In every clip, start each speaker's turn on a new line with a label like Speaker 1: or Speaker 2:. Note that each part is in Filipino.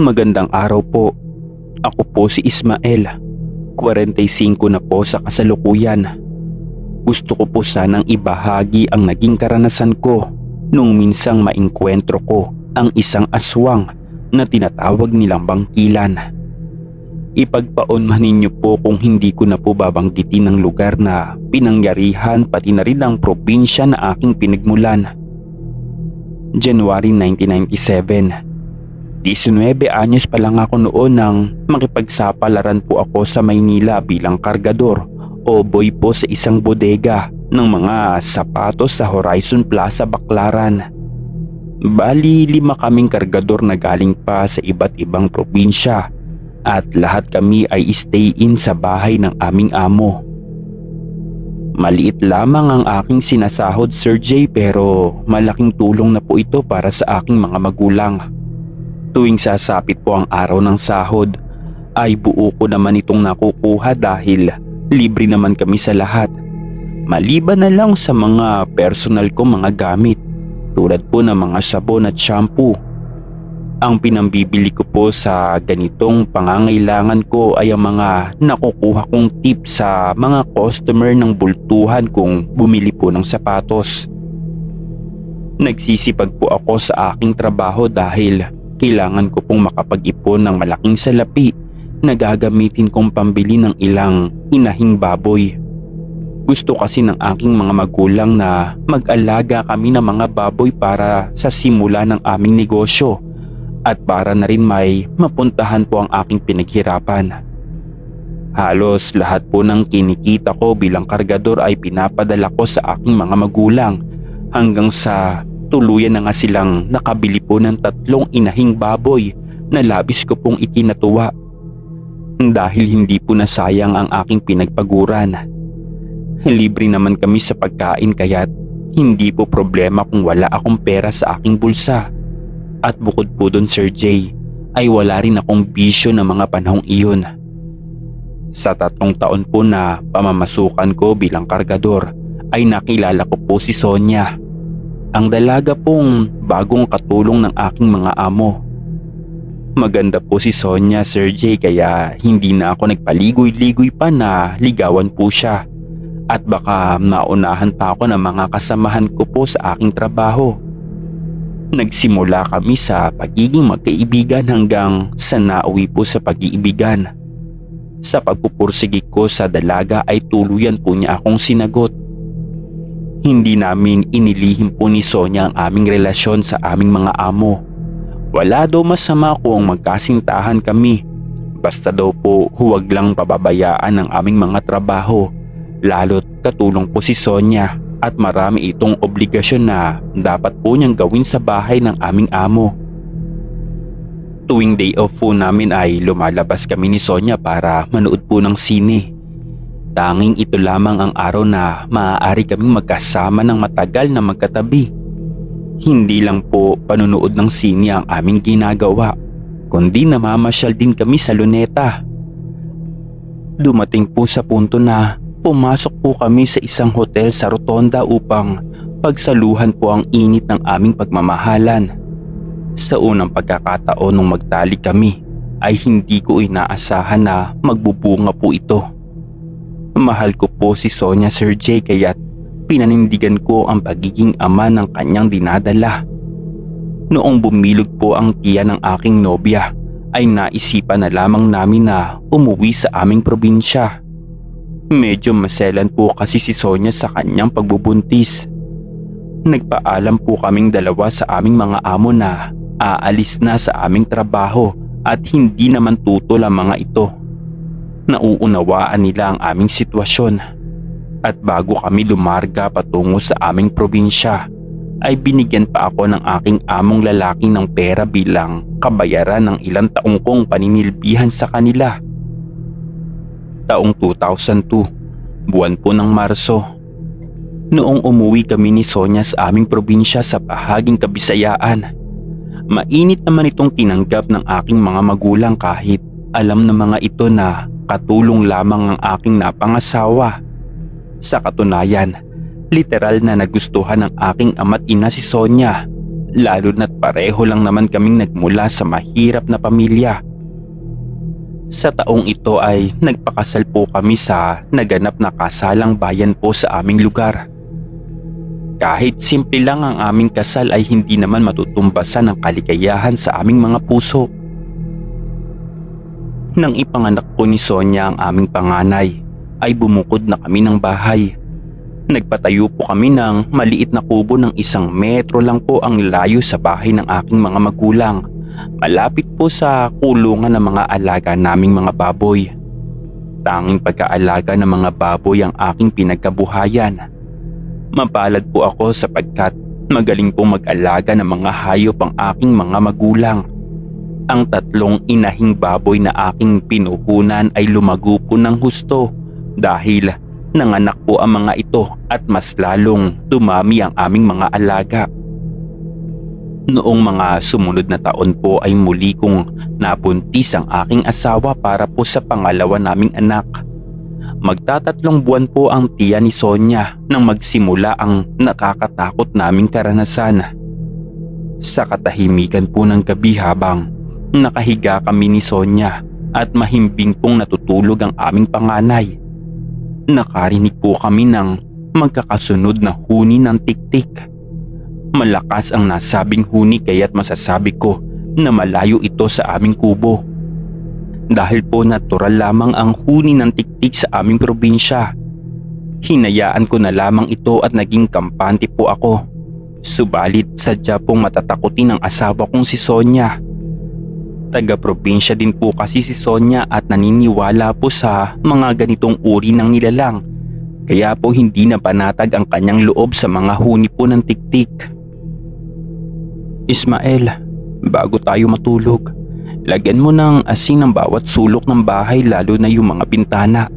Speaker 1: Magandang araw po. Ako po si Ismael. 45 na po sa kasalukuyan. Gusto ko po sanang ibahagi ang naging karanasan ko nung minsang maengkwentro ko ang isang aswang na tinatawag nilang bangkilan. Ipagpaon man ninyo po kung hindi ko na po babanggitin ang lugar na pinangyarihan pati na rin ang probinsya na aking pinagmulan. January 1997 19 anyos pa lang ako noon nang makipagsapalaran po ako sa Maynila bilang kargador o boy po sa isang bodega ng mga sapatos sa Horizon Plaza Baclaran. Bali lima kaming kargador na galing pa sa iba't ibang probinsya at lahat kami ay stay in sa bahay ng aming amo. Maliit lamang ang aking sinasahod Sir Jay pero malaking tulong na po ito para sa aking mga magulang. Tuwing sasapit po ang araw ng sahod ay buo ko naman itong nakukuha dahil libre naman kami sa lahat. Maliban na lang sa mga personal ko mga gamit tulad po ng mga sabon at shampoo. Ang pinambibili ko po sa ganitong pangangailangan ko ay ang mga nakukuha kong tip sa mga customer ng bultuhan kung bumili po ng sapatos. Nagsisipag po ako sa aking trabaho dahil kailangan ko pong makapag-ipon ng malaking salapi na gagamitin kong pambili ng ilang inahing baboy. Gusto kasi ng aking mga magulang na mag-alaga kami ng mga baboy para sa simula ng aming negosyo at para na rin may mapuntahan po ang aking pinaghirapan. Halos lahat po ng kinikita ko bilang kargador ay pinapadala ko sa aking mga magulang hanggang sa tuluyan na nga silang nakabili po ng tatlong inahing baboy na labis ko pong ikinatuwa. Dahil hindi po nasayang ang aking pinagpaguran. Libre naman kami sa pagkain kaya't hindi po problema kung wala akong pera sa aking bulsa. At bukod po doon Sir Jay, ay wala rin akong bisyo ng mga panahong iyon. Sa tatlong taon po na pamamasukan ko bilang kargador ay nakilala ko po si Sonia. Ang dalaga pong bagong katulong ng aking mga amo. Maganda po si Sonia Sir Jay kaya hindi na ako nagpaligoy-ligoy pa na ligawan po siya. At baka maunahan pa ako ng mga kasamahan ko po sa aking trabaho. Nagsimula kami sa pagiging magkaibigan hanggang sa nauwi po sa pag-iibigan. Sa pagpupursigi ko sa dalaga ay tuluyan po niya akong sinagot. Hindi namin inilihim po ni Sonia ang aming relasyon sa aming mga amo. Wala daw masama kung magkasintahan kami. Basta daw po huwag lang pababayaan ang aming mga trabaho. Lalo't katulong po si Sonia at marami itong obligasyon na dapat po niyang gawin sa bahay ng aming amo. Tuwing day off po namin ay lumalabas kami ni Sonia para manood po ng sine. Tanging ito lamang ang araw na maaari kaming magkasama ng matagal na magkatabi. Hindi lang po panunood ng sine ang aming ginagawa, kundi namamasyal din kami sa luneta. Dumating po sa punto na pumasok po kami sa isang hotel sa Rotonda upang pagsaluhan po ang init ng aming pagmamahalan. Sa unang pagkakataon nung magtali kami ay hindi ko inaasahan na magbubunga po ito. Mahal ko po si Sonia Sir J kaya't pinanindigan ko ang pagiging ama ng kanyang dinadala. Noong bumilog po ang tiya ng aking nobya ay naisipan na lamang namin na umuwi sa aming probinsya. Medyo maselan po kasi si Sonia sa kanyang pagbubuntis. Nagpaalam po kaming dalawa sa aming mga amo na aalis na sa aming trabaho at hindi naman tutol ang mga ito. Nauunawaan nila ang aming sitwasyon at bago kami lumarga patungo sa aming probinsya ay binigyan pa ako ng aking among lalaki ng pera bilang kabayaran ng ilang taong kong paninilbihan sa kanila. Taong 2002, buwan po ng Marso. Noong umuwi kami ni Sonia sa aming probinsya sa bahaging kabisayaan, mainit naman itong tinanggap ng aking mga magulang kahit alam ng mga ito na katulong lamang ang aking napangasawa. Sa katunayan, literal na nagustuhan ng aking ama't ina si Sonia lalo na't pareho lang naman kaming nagmula sa mahirap na pamilya. Sa taong ito ay nagpakasal po kami sa naganap na kasalang bayan po sa aming lugar. Kahit simple lang ang aming kasal ay hindi naman matutumbasan ng kaligayahan sa aming mga puso. Nang ipanganak po ni Sonia ang aming panganay, ay bumukod na kami ng bahay. Nagpatayo po kami ng maliit na kubo ng isang metro lang po ang layo sa bahay ng aking mga magulang. Malapit po sa kulungan ng mga alaga naming mga baboy. Tanging pagkaalaga ng mga baboy ang aking pinagkabuhayan. Mapalad po ako sapagkat magaling pong mag-alaga ng mga hayop ang aking mga magulang. Ang tatlong inahing baboy na aking pinuhunan ay lumago po ng husto dahil nanganak po ang mga ito at mas lalong dumami ang aming mga alaga. Noong mga sumunod na taon po ay muli kong nabuntis ang aking asawa para po sa pangalawa naming anak. Magtatatlong buwan po ang tiya ni Sonia nang magsimula ang nakakatakot naming karanasan. Sa katahimikan po ng gabi habang nakahiga kami ni Sonia at mahimbing pong natutulog ang aming panganay. Nakarinig po kami ng magkakasunod na huni ng tiktik. Malakas ang nasabing huni kaya't masasabi ko na malayo ito sa aming kubo. Dahil po natural lamang ang huni ng tiktik sa aming probinsya. Hinayaan ko na lamang ito at naging kampante po ako. Subalit sadya pong matatakutin ang asawa kong si Sonia. Taga-probinsya din po kasi si Sonia at naniniwala po sa mga ganitong uri ng nilalang. Kaya po hindi na panatag ang kanyang loob sa mga huni po ng tiktik. Ismael, bago tayo matulog, lagyan mo ng asin ng bawat sulok ng bahay lalo na yung mga bintana.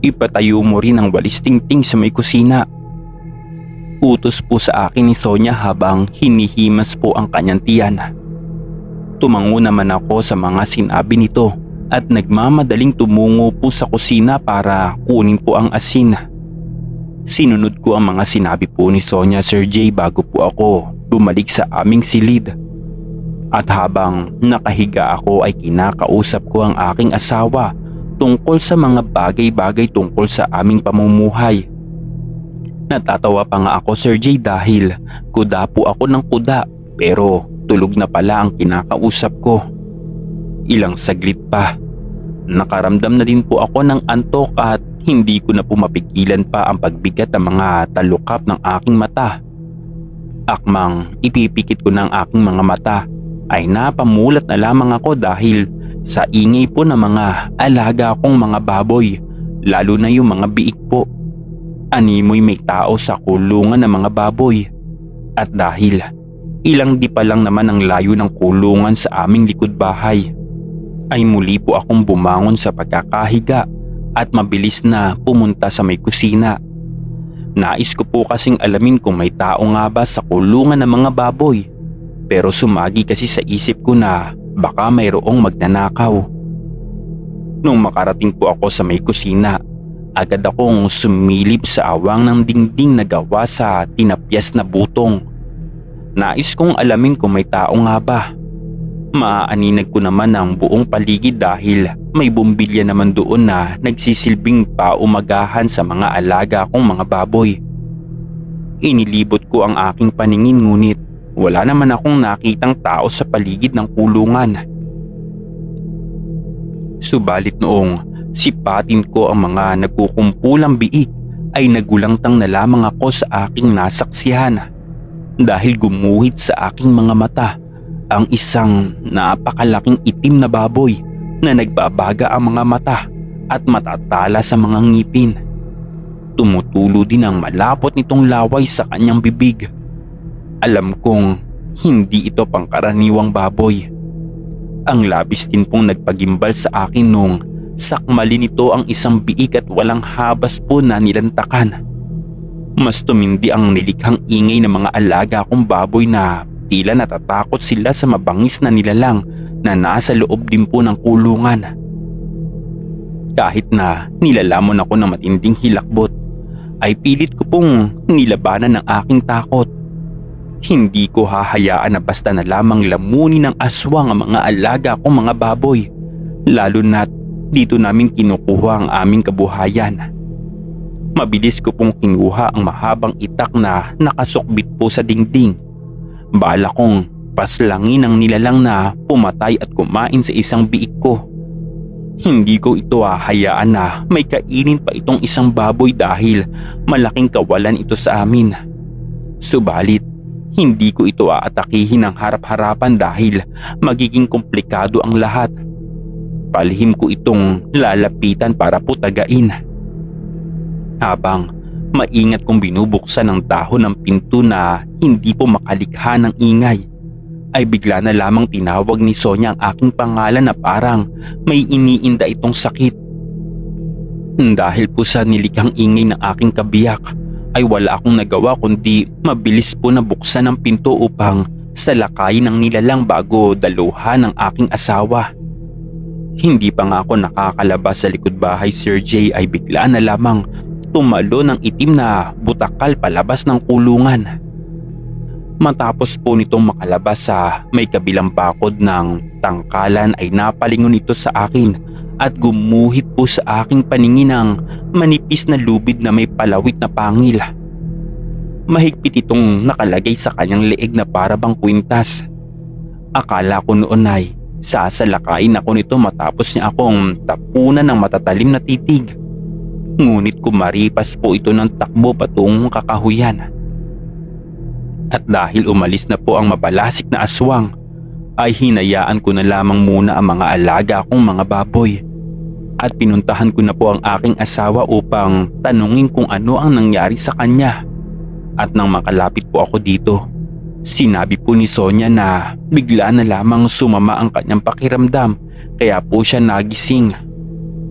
Speaker 1: Ipatayo mo rin ang walis tingting sa may kusina. Utos po sa akin ni Sonia habang hinihimas po ang kanyang tiyan. Tumango naman ako sa mga sinabi nito at nagmamadaling tumungo po sa kusina para kunin po ang asin. Sinunod ko ang mga sinabi po ni Sonia Sir J bago po ako bumalik sa aming silid. At habang nakahiga ako ay kinakausap ko ang aking asawa tungkol sa mga bagay-bagay tungkol sa aming pamumuhay. Natatawa pa nga ako Sir J dahil kuda po ako ng kuda pero tulog na pala ang kinakausap ko. Ilang saglit pa. Nakaramdam na din po ako ng antok at hindi ko na po mapigilan pa ang pagbigat ng mga talukap ng aking mata. Akmang ipipikit ko ng aking mga mata ay napamulat na lamang ako dahil sa ingay po ng mga alaga kong mga baboy lalo na yung mga biik po. Animoy may tao sa kulungan ng mga baboy at dahil ilang di pa lang naman ang layo ng kulungan sa aming likod bahay ay muli po akong bumangon sa pagkakahiga at mabilis na pumunta sa may kusina Nais ko po kasing alamin kung may tao nga ba sa kulungan ng mga baboy. Pero sumagi kasi sa isip ko na baka mayroong magnanakaw. Nung makarating po ako sa may kusina, agad akong sumilip sa awang ng dingding na gawa sa tinapyas na butong. Nais kong alamin kung may tao nga ba. Maaaninag ko naman ang buong paligid dahil may bumbilya naman doon na nagsisilbing paumagahan sa mga alaga kong mga baboy. Inilibot ko ang aking paningin ngunit wala naman akong nakitang tao sa paligid ng kulungan. Subalit noong sipatin ko ang mga nagkukumpulang biik ay nagulangtang na lamang ako sa aking nasaksihan dahil gumuhit sa aking mga mata ang isang napakalaking itim na baboy na nagbabaga ang mga mata at matatala sa mga ngipin. Tumutulo din ang malapot nitong laway sa kanyang bibig. Alam kong hindi ito pangkaraniwang baboy. Ang labis din pong nagpagimbal sa akin nung sakmali nito ang isang biik at walang habas po na nilantakan. Mas tumindi ang nilikhang ingay ng mga alaga kong baboy na tila natatakot sila sa mabangis na nilalang na nasa loob din po ng kulungan. Kahit na nilalamon ako ng matinding hilakbot, ay pilit ko pong nilabanan ng aking takot. Hindi ko hahayaan na basta na lamang lamunin ng aswang ang mga alaga kong mga baboy. Lalo na't dito namin kinukuha ang aming kabuhayan. Mabilis ko pong kinuha ang mahabang itak na nakasukbit po sa dingding. Bala kong paslangin ang nilalang na pumatay at kumain sa isang biik ko. Hindi ko ito hahayaan na may kainin pa itong isang baboy dahil malaking kawalan ito sa amin. Subalit, hindi ko ito aatakihin ng harap-harapan dahil magiging komplikado ang lahat. Palihim ko itong lalapitan para putagain. Habang maingat kong binubuksan ang dahon ng pinto na hindi po makalikha ng ingay, ay bigla na lamang tinawag ni Sonya ang aking pangalan na parang may iniinda itong sakit. Dahil po sa nilikhang ingay ng aking kabiyak, ay wala akong nagawa kundi mabilis po na buksan ang pinto upang salakayin ang nilalang bago daluhan ng aking asawa. Hindi pa nga ako nakakalabas sa likod bahay Sir J ay bigla na lamang tumalo ng itim na butakal palabas ng kulungan. Matapos po nitong makalabas sa may kabilang bakod ng tangkalan ay napalingon ito sa akin at gumuhit po sa aking paningin ng manipis na lubid na may palawit na pangil. Mahigpit itong nakalagay sa kanyang leeg na parabang kwintas. Akala ko noon ay sasalakain ako nito matapos niya akong tapunan ng matatalim na titig. Ngunit kumaripas po ito ng takbo patungong kakahuyan. At dahil umalis na po ang mabalasik na aswang, ay hinayaan ko na lamang muna ang mga alaga kong mga baboy. At pinuntahan ko na po ang aking asawa upang tanungin kung ano ang nangyari sa kanya. At nang makalapit po ako dito, sinabi po ni Sonya na bigla na lamang sumama ang kanyang pakiramdam kaya po siya nagising.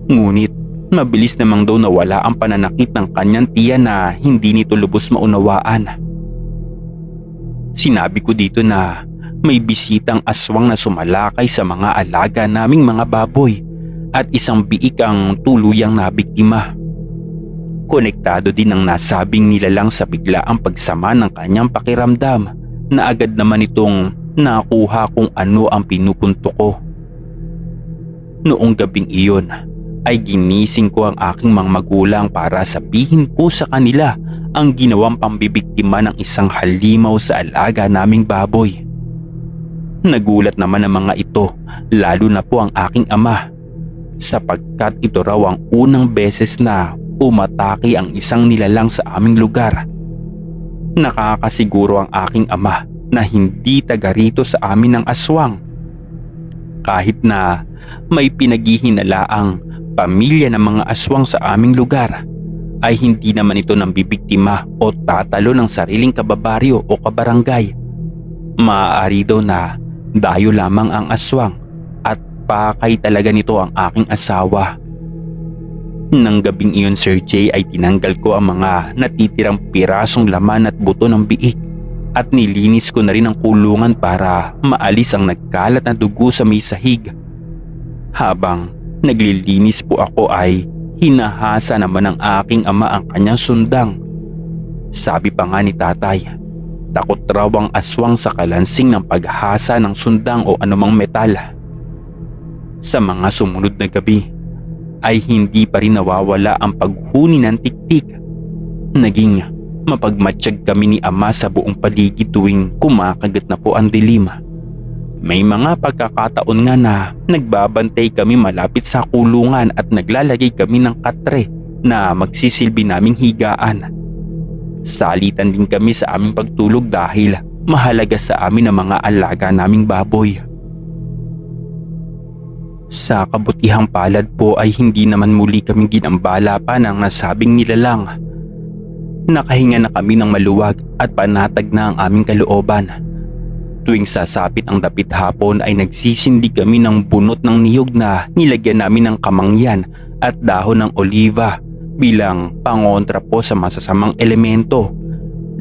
Speaker 1: Ngunit mabilis namang daw nawala ang pananakit ng kanyang tiya na hindi nito lubos maunawaan. Sinabi ko dito na may bisitang aswang na sumalakay sa mga alaga naming mga baboy at isang biik ang tuluyang nabiktima. Konektado din ang nasabing nilalang sa biglaang pagsama ng kanyang pakiramdam na agad naman itong nakuha kung ano ang pinupunto ko. Noong gabing iyon ay ginising ko ang aking mga magulang para sabihin po sa kanila ang ginawang pambibiktima ng isang halimaw sa alaga naming baboy. Nagulat naman ang mga ito lalo na po ang aking ama sapagkat ito raw ang unang beses na umatake ang isang nilalang sa aming lugar. Nakakasiguro ang aking ama na hindi taga rito sa amin ng aswang. Kahit na may pinaghihinalaang pamilya ng mga aswang sa aming lugar ay hindi naman ito nang bibiktima o tatalo ng sariling kababaryo o kabarangay. Maaari daw na dayo lamang ang aswang at pakay talaga nito ang aking asawa. Nang gabing iyon Sir Jay ay tinanggal ko ang mga natitirang pirasong laman at buto ng biik at nilinis ko na rin ang kulungan para maalis ang nagkalat na dugo sa may sahig. Habang naglilinis po ako ay Hinahasa naman ng aking ama ang kanyang sundang. Sabi pa nga ni tatay, takot raw ang aswang sa kalansing ng paghasa ng sundang o anumang metal. Sa mga sumunod na gabi ay hindi pa rin nawawala ang paghuni ng tiktik. Naging mapagmatsyag kami ni ama sa buong paligid tuwing kumakagat na po ang dilim. May mga pagkakataon nga na nagbabantay kami malapit sa kulungan at naglalagay kami ng katre na magsisilbi naming higaan. Salitan din kami sa aming pagtulog dahil mahalaga sa amin ang mga alaga naming baboy. Sa kabutihang palad po ay hindi naman muli kaming ginambala pa ng nasabing nilalang. Nakahinga na kami ng maluwag at panatag na ang aming kalooban Tuwing sasapit ang dapit hapon ay nagsisindi kami ng bunot ng niyog na nilagyan namin ng kamangyan at dahon ng oliva bilang pangontra po sa masasamang elemento.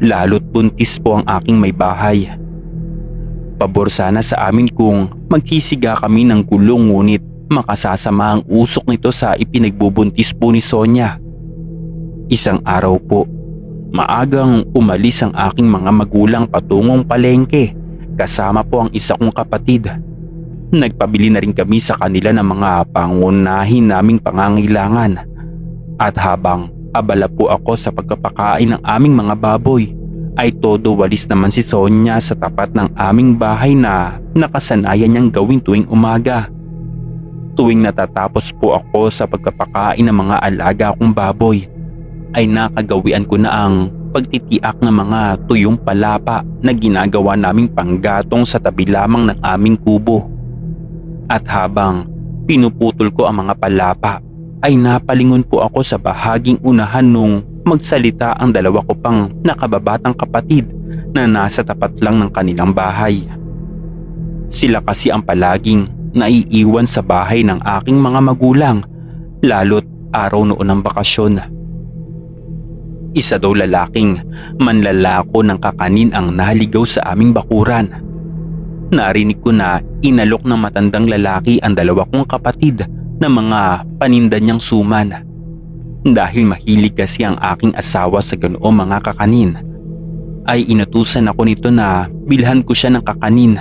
Speaker 1: Lalo't buntis po ang aking may bahay. Pabor sana sa amin kung magsisiga kami ng gulong ngunit makasasama ang usok nito sa ipinagbubuntis po ni Sonya. Isang araw po, maagang umalis ang aking mga magulang patungong palengke kasama po ang isa kong kapatid. Nagpabili na rin kami sa kanila ng mga pangunahin naming pangangailangan. At habang abala po ako sa pagkapakain ng aming mga baboy, ay todo walis naman si Sonia sa tapat ng aming bahay na nakasanayan niyang gawin tuwing umaga. Tuwing natatapos po ako sa pagkapakain ng mga alaga kong baboy, ay nakagawian ko na ang pagtitiak ng mga tuyong palapa na ginagawa naming panggatong sa tabi lamang ng aming kubo. At habang pinuputol ko ang mga palapa, ay napalingon po ako sa bahaging unahan nung magsalita ang dalawa ko pang nakababatang kapatid na nasa tapat lang ng kanilang bahay. Sila kasi ang palaging naiiwan sa bahay ng aking mga magulang lalo't araw noon ng bakasyon. Isa daw lalaking manlalako ng kakanin ang naligaw sa aming bakuran. Narinig ko na inalok ng matandang lalaki ang dalawa kong kapatid na mga paninda niyang suman. Dahil mahilig kasi ang aking asawa sa ganoong mga kakanin, ay inutusan ako nito na bilhan ko siya ng kakanin.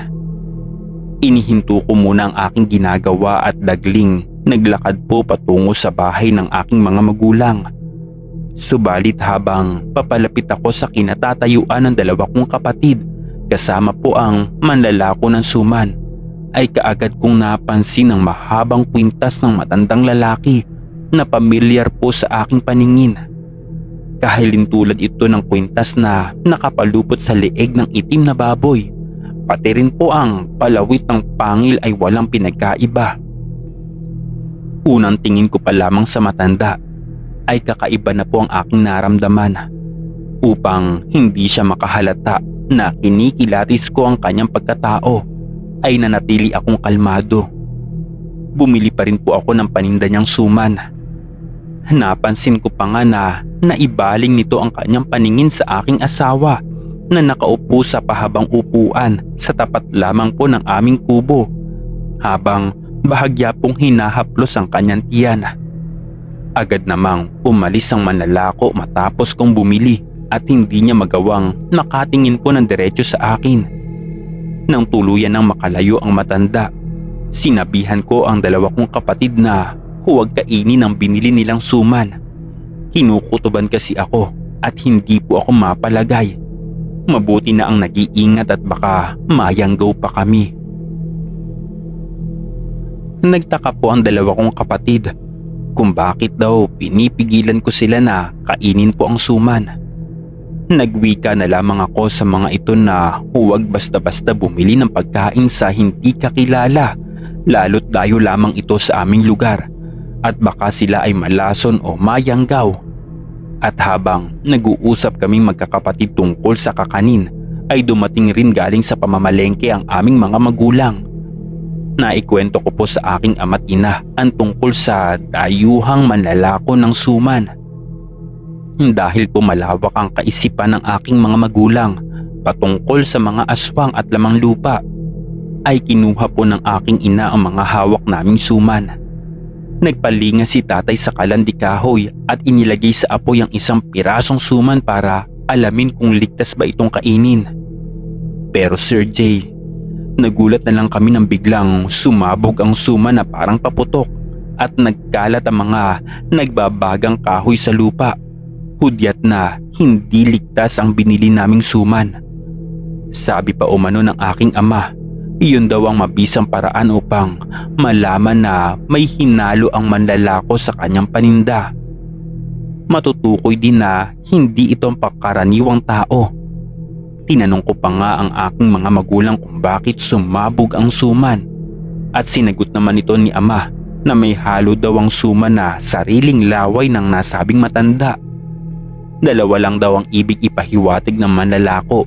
Speaker 1: Inihinto ko muna ang aking ginagawa at dagling naglakad po patungo sa bahay ng aking mga magulang. Subalit habang papalapit ako sa kinatatayuan ng dalawa kong kapatid kasama po ang manlalako ng suman ay kaagad kong napansin ang mahabang kwintas ng matandang lalaki na pamilyar po sa aking paningin. Kahilin tulad ito ng kwintas na nakapalupot sa leeg ng itim na baboy. Pati rin po ang palawit ng pangil ay walang pinagkaiba. Unang tingin ko pa lamang sa matanda ay kakaiba na po ang aking naramdaman upang hindi siya makahalata na kinikilatis ko ang kanyang pagkatao ay nanatili akong kalmado. Bumili pa rin po ako ng paninda niyang suman. Napansin ko pa nga na naibaling nito ang kanyang paningin sa aking asawa na nakaupo sa pahabang upuan sa tapat lamang po ng aming kubo habang bahagya pong hinahaplos ang kanyang tiyan. Agad namang umalis ang manlalako matapos kong bumili at hindi niya magawang nakatingin po ng diretso sa akin. Nang tuluyan ng makalayo ang matanda, sinabihan ko ang dalawa kong kapatid na huwag kainin ang binili nilang suman. Kinukutuban kasi ako at hindi po ako mapalagay. Mabuti na ang nag-iingat at baka mayanggaw pa kami. Nagtaka po ang dalawa kong kapatid kung bakit daw pinipigilan ko sila na kainin po ang suman. Nagwika na lamang ako sa mga ito na huwag basta-basta bumili ng pagkain sa hindi kakilala lalo't dayo lamang ito sa aming lugar at baka sila ay malason o mayanggaw. At habang nag-uusap kaming magkakapatid tungkol sa kakanin ay dumating rin galing sa pamamalengke ang aming mga magulang. Naikwento ko po sa aking ama't ina ang tungkol sa dayuhang manlalako ng suman. Dahil po malawak ang kaisipan ng aking mga magulang patungkol sa mga aswang at lamang lupa, ay kinuha po ng aking ina ang mga hawak naming suman. Nagpalinga si tatay sa kalandi kahoy at inilagay sa apoy ang isang pirasong suman para alamin kung ligtas ba itong kainin. Pero Sir Jay, nagulat na lang kami nang biglang sumabog ang suman na parang paputok at nagkalat ang mga nagbabagang kahoy sa lupa. Hudyat na hindi ligtas ang binili naming suman. Sabi pa umano ng aking ama, iyon daw ang mabisang paraan upang malaman na may hinalo ang manlalako sa kanyang paninda. Matutukoy din na hindi ito ang pagkaraniwang tao. Tinanong ko pa nga ang aking mga magulang kung bakit sumabog ang suman at sinagot naman ito ni ama na may halo daw ang suman na sariling laway ng nasabing matanda. Dalawa lang daw ang ibig ipahiwatig ng manlalako,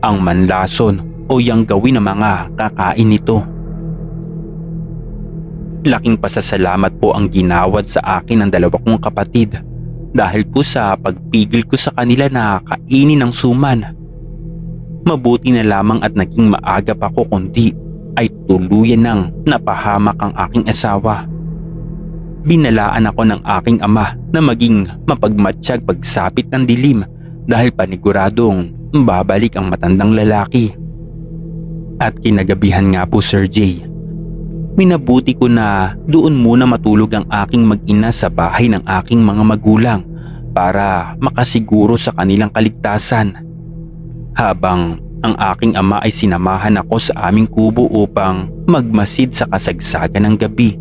Speaker 1: ang manlason o yang gawin ng mga kakain nito. Laking pasasalamat po ang ginawad sa akin ng dalawa kong kapatid dahil po sa pagpigil ko sa kanila na kainin ng suman. Mabuti na lamang at naging maaga pa ko kundi ay tuluyan nang napahamak ang aking asawa. Binalaan ako ng aking ama na maging mapagmatsyag pagsapit ng dilim dahil paniguradong babalik ang matandang lalaki. At kinagabihan nga po Sir Jay, minabuti ko na doon muna matulog ang aking mag-ina sa bahay ng aking mga magulang para makasiguro sa kanilang kaligtasan. Habang ang aking ama ay sinamahan ako sa aming kubo upang magmasid sa kasagsagan ng gabi.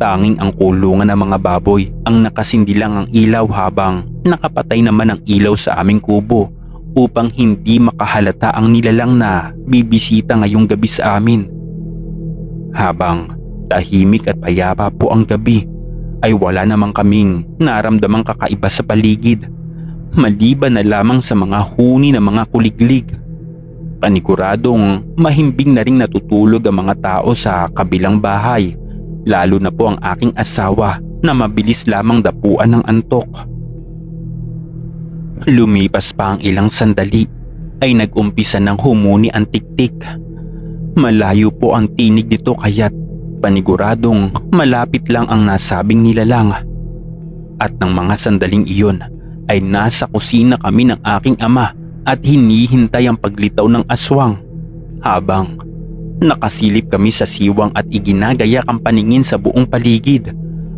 Speaker 1: Tanging ang kulungan ng mga baboy ang nakasindilang ang ilaw habang nakapatay naman ang ilaw sa aming kubo upang hindi makahalata ang nilalang na bibisita ngayong gabi sa amin. Habang tahimik at payapa po ang gabi ay wala namang kaming naramdamang kakaiba sa paligid maliban na lamang sa mga huni ng mga kuliglig. Paniguradong mahimbing na ring natutulog ang mga tao sa kabilang bahay lalo na po ang aking asawa na mabilis lamang dapuan ng antok. Lumipas pa ang ilang sandali ay nagumpisa ng humuni ang tiktik. Malayo po ang tinig nito kaya't paniguradong malapit lang ang nasabing nilalang. At ng mga sandaling iyon ay nasa kusina kami ng aking ama at hinihintay ang paglitaw ng aswang habang nakasilip kami sa siwang at iginagayak ang paningin sa buong paligid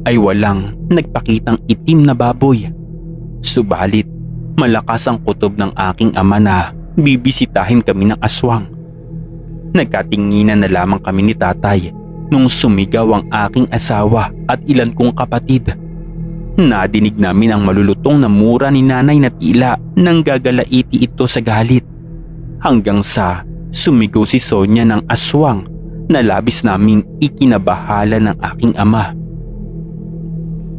Speaker 1: ay walang nagpakitang itim na baboy. Subalit malakas ang kutob ng aking ama na bibisitahin kami ng aswang. Nagkatinginan na lamang kami ni tatay nung sumigaw ang aking asawa at ilan kong kapatid. Nadinig namin ang malulutong na mura ni nanay na tila nang gagalaiti ito sa galit. Hanggang sa sumigaw si Sonya ng aswang na labis naming ikinabahala ng aking ama.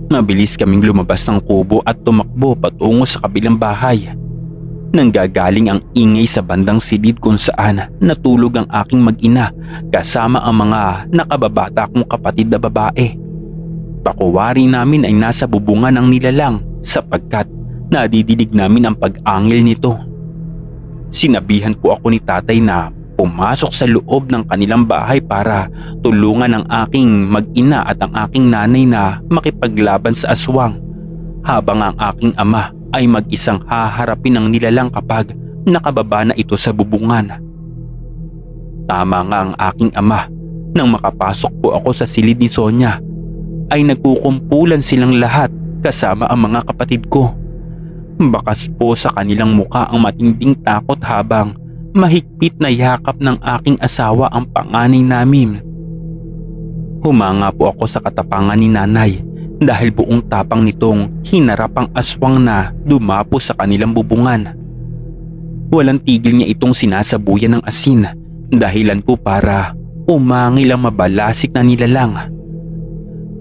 Speaker 1: Mabilis kaming lumabas ng kubo at tumakbo patungo sa kabilang bahay. Nanggagaling ang ingay sa bandang silid kung saan natulog ang aking mag-ina kasama ang mga nakababata kong kapatid na babae pakuwari namin ay nasa bubungan ng nilalang sapagkat nadidinig namin ang pag-angil nito. Sinabihan po ako ni tatay na pumasok sa loob ng kanilang bahay para tulungan ang aking mag-ina at ang aking nanay na makipaglaban sa aswang habang ang aking ama ay mag-isang haharapin ng nilalang kapag nakababa na ito sa bubungan. Tama nga ang aking ama nang makapasok po ako sa silid ni Sonya ay nagkukumpulan silang lahat kasama ang mga kapatid ko. Bakas po sa kanilang muka ang matinding takot habang mahigpit na yakap ng aking asawa ang panganay namin. Humanga po ako sa katapangan ni nanay dahil buong tapang nitong hinarap ang aswang na dumapo sa kanilang bubungan. Walang tigil niya itong sinasabuyan ng asin dahilan po para umangil ang mabalasik na nilalang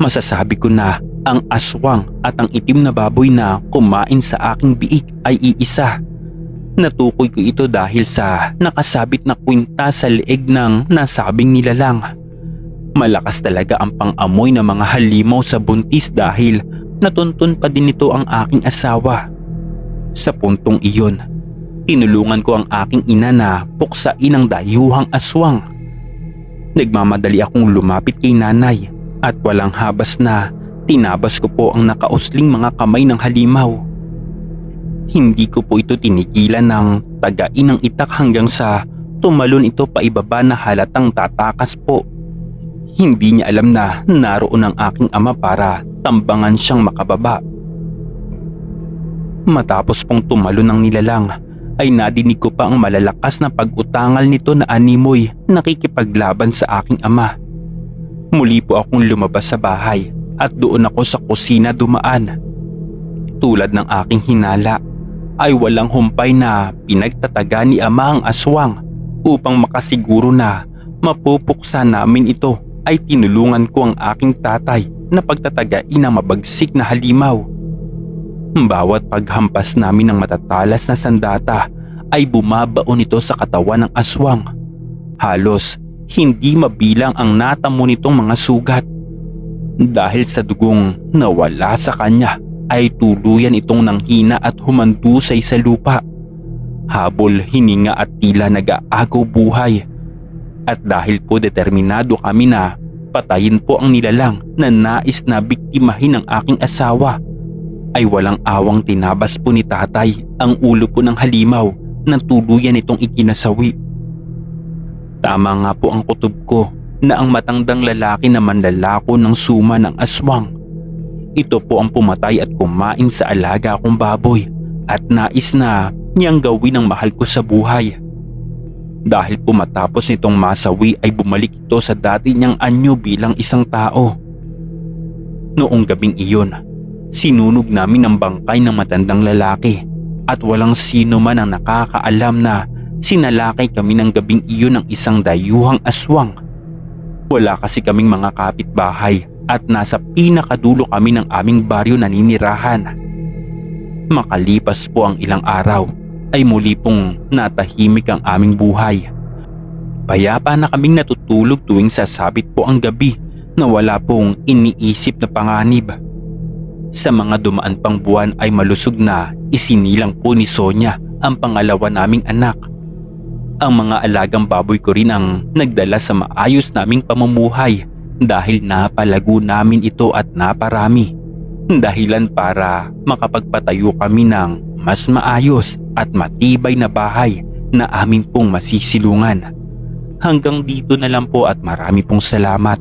Speaker 1: masasabi ko na ang aswang at ang itim na baboy na kumain sa aking biik ay iisa. Natukoy ko ito dahil sa nakasabit na kwinta sa leeg ng nasabing nilalang. Malakas talaga ang pang-amoy ng mga halimaw sa buntis dahil natuntun pa din nito ang aking asawa. Sa puntong iyon, tinulungan ko ang aking ina na puksain ang dayuhang aswang. Nagmamadali akong lumapit kay nanay walang habas na tinabas ko po ang nakausling mga kamay ng halimaw. Hindi ko po ito tinigilan ng tagain ng itak hanggang sa tumalon ito pa ibaba na halatang tatakas po. Hindi niya alam na naroon ang aking ama para tambangan siyang makababa. Matapos pong tumalon ng nilalang ay nadinig ko pa ang malalakas na pag-utangal nito na animoy nakikipaglaban sa aking ama. Muli po akong lumabas sa bahay at doon ako sa kusina dumaan. Tulad ng aking hinala ay walang humpay na pinagtataga ni ama ang aswang upang makasiguro na mapupuksa namin ito ay tinulungan ko ang aking tatay na pagtatagain ang mabagsik na halimaw. Bawat paghampas namin ng matatalas na sandata ay bumabaon ito sa katawan ng aswang. Halos hindi mabilang ang natamo nitong mga sugat. Dahil sa dugong nawala sa kanya ay tuluyan itong nanghina at humandusay sa lupa. Habol hininga at tila nag-aagaw buhay. At dahil po determinado kami na patayin po ang nilalang na nais na biktimahin ng aking asawa, ay walang awang tinabas po ni tatay ang ulo po ng halimaw nang tuluyan itong ikinasawi. Tama nga po ang kutob ko na ang matandang lalaki na manlalako ng suma ng aswang. Ito po ang pumatay at kumain sa alaga kong baboy at nais na niyang gawin ang mahal ko sa buhay. Dahil po matapos nitong masawi ay bumalik ito sa dati niyang anyo bilang isang tao. Noong gabing iyon, sinunog namin ang bangkay ng matandang lalaki at walang sino man ang nakakaalam na sinalakay kami ng gabing iyon ng isang dayuhang aswang. Wala kasi kaming mga kapitbahay at nasa pinakadulo kami ng aming baryo naninirahan. Makalipas po ang ilang araw ay muli pong natahimik ang aming buhay. Payapa na kaming natutulog tuwing sasabit po ang gabi na wala pong iniisip na panganib. Sa mga dumaan pang buwan ay malusog na isinilang po ni Sonia ang pangalawa naming anak. Ang mga alagang baboy ko rin ang nagdala sa maayos naming pamumuhay dahil napalago namin ito at naparami. Dahilan para makapagpatayo kami ng mas maayos at matibay na bahay na amin pong masisilungan. Hanggang dito na lang po at marami pong salamat.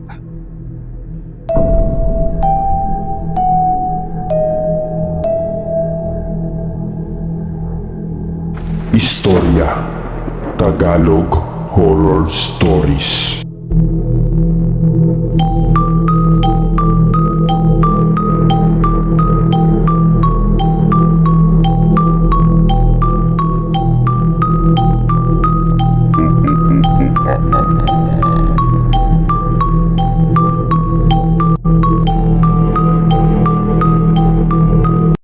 Speaker 2: Istorya Tagalog Horror Stories.